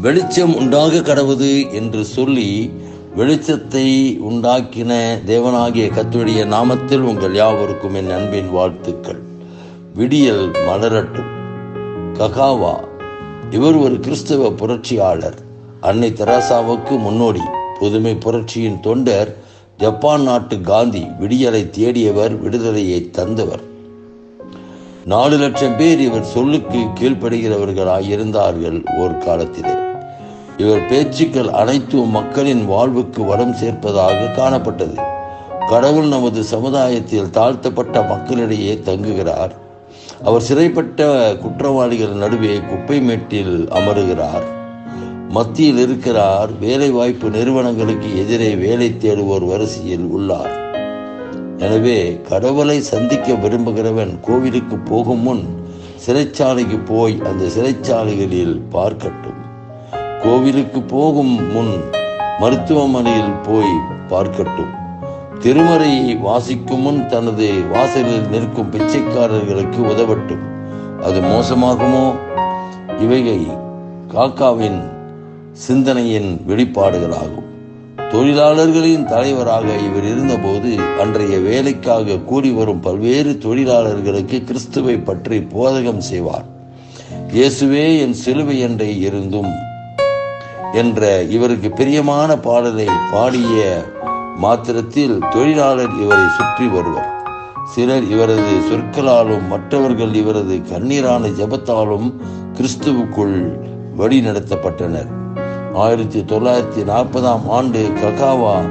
வெளிச்சம் உண்டாக கடவுது என்று சொல்லி வெளிச்சத்தை உண்டாக்கின தேவனாகிய கத்துடைய நாமத்தில் உங்கள் யாவருக்கும் என் அன்பின் வாழ்த்துக்கள். விடியல் மலரட்டும். ககாவா இவர் ஒரு கிறிஸ்தவ புரட்சியாளர். அன்னை தெராசாவுக்கு முன்னோடி புதுமை புரட்சியின் தொண்டர் ஜப்பான் நாட்டு காந்தி விடியலை தேடியவர் விடுதலையை தந்தவர். நாலு லட்சம் பேர் இவர் சொல்லுக்கு கீழ்ப்படுகிறவர்களாக இருந்தார்கள் ஓர் காலத்திலே. இவர் பேச்சுக்கள் அனைத்தும் மக்களின் வாழ்வுக்கு வரம் சேர்ப்பதாக காணப்பட்டது. கடவுள் நமது சமுதாயத்தில் தாழ்த்தப்பட்ட மக்களிடையே தங்குகிறார். அவர் சிறைப்பட்ட குற்றவாளிகள் நடுவே குப்பை மேட்டில் அமருகிறார். மத்தியில் இருக்கிறார். வேலைவாய்ப்பு நிறுவனங்களுக்கு எதிரே வேலை தேடுவோர் வரிசையில் உள்ளார். எனவே கடவுளை சந்திக்க விரும்புகிறவன் கோவிலுக்கு போகும் முன் சிறைச்சாலைக்கு போய் அந்த சிறைச்சாலைகளில் பார்க்கட்டும். கோவிலுக்கு போகும் முன் மருத்துவமனையில் போய் பார்க்கட்டும். திருமறையை வாசிக்கும் முன் தனது வாசலில் நிற்கும் பிச்சைக்காரர்களுக்கு உதவட்டும். அது மோசமாகுமோ? இவைகை காக்காவின் சிந்தனையின் வெளிப்பாடுகளாகும். தொழிலாளர்களின் தலைவராக இவர் இருந்தபோது அன்றைய வேலைக்காக கூடி வரும் பல்வேறு தொழிலாளர்களுக்கு கிறிஸ்துவை பற்றி போதகம் செய்வார். இயேசுவே என் சிலுவை என்றே இருந்தும் என்ற இவருக்கு பிரியமான பாடலை பாடிய மாத்திரத்தில் தொழிலாளர் இவரை சுற்றி வருவர். சிலர் இவரது சொற்களாலும் மற்றவர்கள் இவரது கண்ணீரான ஜபத்தாலும் கிறிஸ்துவுக்குள் வழி நடத்தப்பட்டனர் ஆயிரத்தி தொள்ளாயிரத்தி நாற்பதாம் ஆண்டு ககாவா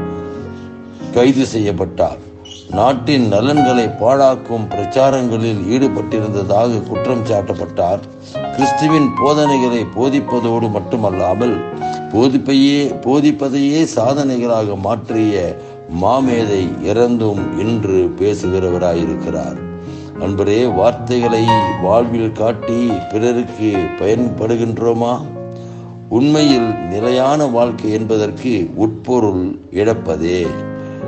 கைது செய்யப்பட்டார். நாட்டின் நலன்களை பாழாக்கும் பிரச்சாரங்களில் ஈடுபட்டிருந்ததாக குற்றம் சாட்டப்பட்டார். கிறிஸ்துவின் போதனைகளை போதிப்பதோடு மட்டுமல்லாமல் போதிப்பையே போதிப்பதையே சாதனைகளாக மாற்றிய மாமேதை இறந்தும் இன்று பேசுகிறவராயிருக்கிறார். அன்பரே வார்த்தைகளை வாழ்வில் காட்டி பிறருக்கு பயன்படுகின்றோமா? உண்மையில் நிலையான வாழ்க்கை என்பதற்கு உட்பொருள் இழப்பதே.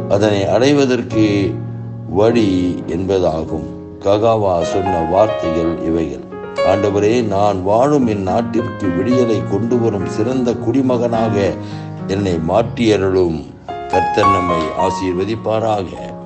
அதனை அடைவதற்கு வழி என்பதாகும். ககாவா சொன்ன வார்த்தைகள் இவைகள். ஆண்டவரே நான் வாழும் என் நாட்டிற்கு விடியலை கொண்டு வரும் சிறந்த குடிமகனாக என்னை மாற்றியருளும். கர்த்தர் நம்மை ஆசீர்வதிப்பாராக.